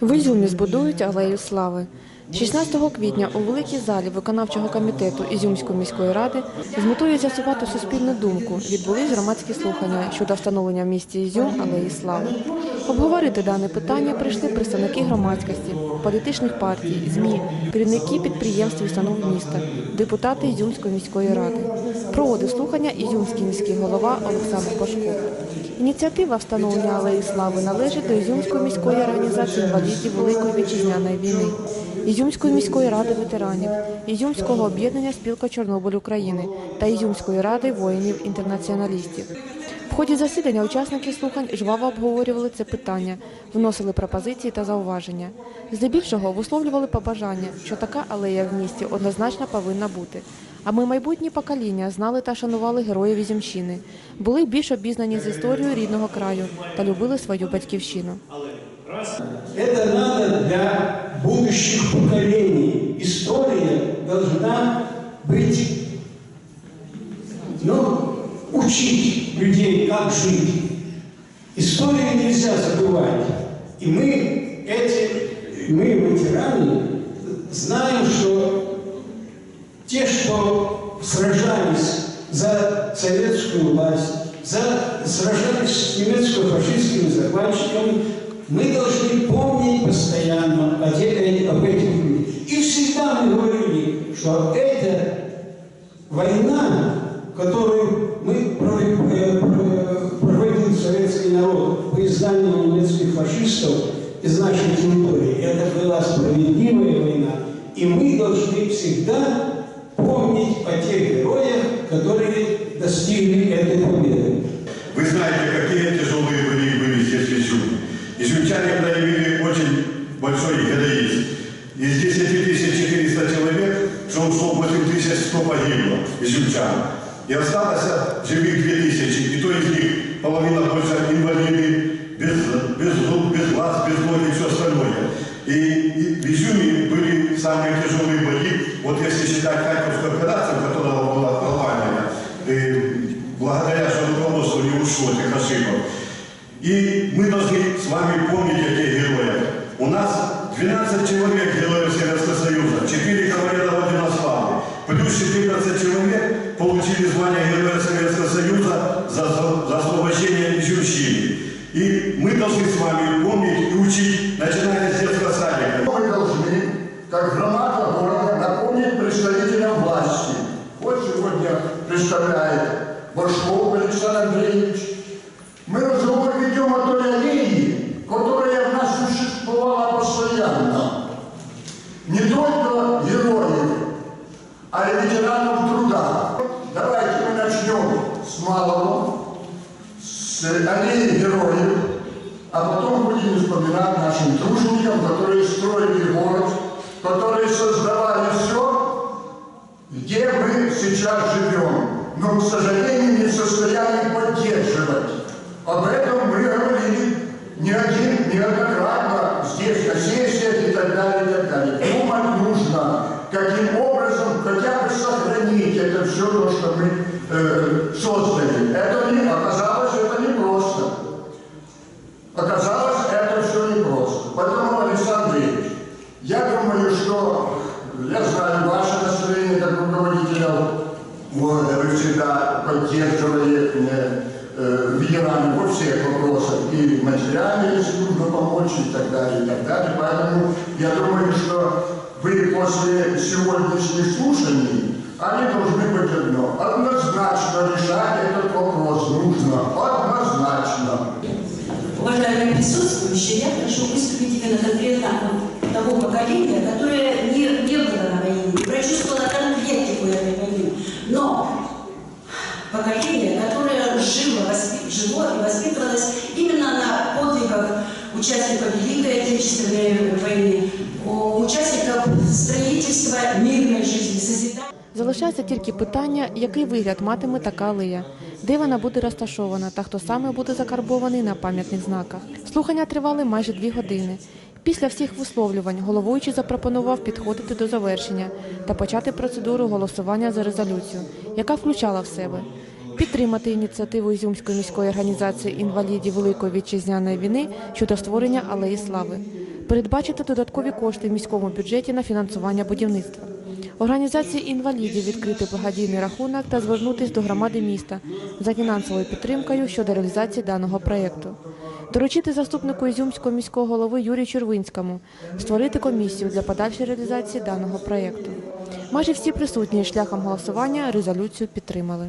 В Ізюмі збудують алею слави. 16 квітня у великій залі виконавчого комітету Ізюмської міської ради з метою з'ясувати суспільну думку відбулись громадські слухання щодо встановлення в місті Ізюм алеї слави. Обговорити дане питання прийшли представники громадськості, політичних партій, ЗМІ, керівники підприємств і установ міста, депутати Ізюмської міської ради. Проводив слухання Ізюмський міський голова Олександр Пашко. Ініціатива встановлення алеї слави належить до Ізюмської міської організації інвалідів Великої вітчизняної війни, Ізюмської міської ради ветеранів, Ізюмського об'єднання спілка Чорнобиль України та Ізюмської ради воїнів-інтернаціоналістів. В ході засідання учасники слухань жваво обговорювали це питання, вносили пропозиції та зауваження. Здебільшого висловлювали побажання, що така алея в місті однозначно повинна бути. А ми майбутні покоління знали та шанували героїв Ізюмщини, були більш обізнані з історією рідного краю та любили свою батьківщину. Это надо для будущих поколений. История должна быть, как жить. Историю нельзя забывать. И мы, эти, мы, ветераны, знаем, что те, что сражались за советскую власть, за, сражались с немецко-фашистскими захватчиками, мы должны помнить постоянно о те- об этих людях. И всегда мы говорили, что эта война, которую советский народ по изгнанию немецких фашистов из нашей территории, это была справедливая война. И мы должны всегда помнить о тех героях, которые достигли этой победы. Вы знаете, какие тяжелые были, были здесь в Изюме. Изюмчане проявили очень большой героизм. Из 10 400 человек, что ушло 8100 погибло изюмчан. И осталось живых 2000, и то из них Paulina Rosa Lima И мы должны с вами помнить и учить, начиная с детского садика. Мы должны, как громада города, напомнить представителям власти. Вот сегодня представляет Башков Александр Андреевич. Мы разговор ведем о той аллее, которая в нас существовала постоянно. Не только героев, а и ветеранов труда. Давайте мы начнем с малого, с аллеи героев, а потом будем вспоминать нашим труженикам, которые строили город, которые создавали все, где мы сейчас живем, но, к сожалению, не в состоянии поддерживать. Об этом мы говорили не один, неоднократно здесь, на сессиях и так далее, и так далее. Думать нужно, каким образом хотя бы сохранить это все, то, что мы э, создали. Это не, оказалось, это непросто. Оказалось, это все непросто. Поэтому, Александр Ильич, я думаю, что я знаю ваше настроение как руководителя города. Вы всегда поддерживали э, ветеранов во всех вопросах. И материально, если нужно помочь, и так далее, и так далее. Поэтому я думаю, что вы после сегодняшних слушаний, они должны быть одно. Однозначно решать этот вопрос нужно. Однозначно. Уважаемые присутствующие, я прошу выступить именно конкретно от того поколения, которое не, не было на войне, не прочувствовало конкретику этой войны, но поколение, которое жило, воспи- жило и воспитывалось именно на подвигах участников Великой Отечественной войны, у участников строительства мирной жизни, созидания. Залишається тільки питання, який вигляд матиме така алея, де вона буде розташована та хто саме буде закарбований на пам'ятних знаках. Слухання тривали майже дві години. Після всіх висловлювань головуючий запропонував підходити до завершення та почати процедуру голосування за резолюцію, яка включала в себе підтримати ініціативу Ізюмської міської організації інвалідів Великої вітчизняної війни щодо створення алеї слави, передбачити додаткові кошти в міському бюджеті на фінансування будівництва. Організації інвалідів відкрити благодійний рахунок та звернутися до громади міста за фінансовою підтримкою щодо реалізації даного проєкту. Доручити заступнику Ізюмського міського голови Юрію Червинському створити комісію для подальшої реалізації даного проєкту. Майже всі присутні шляхом голосування резолюцію підтримали.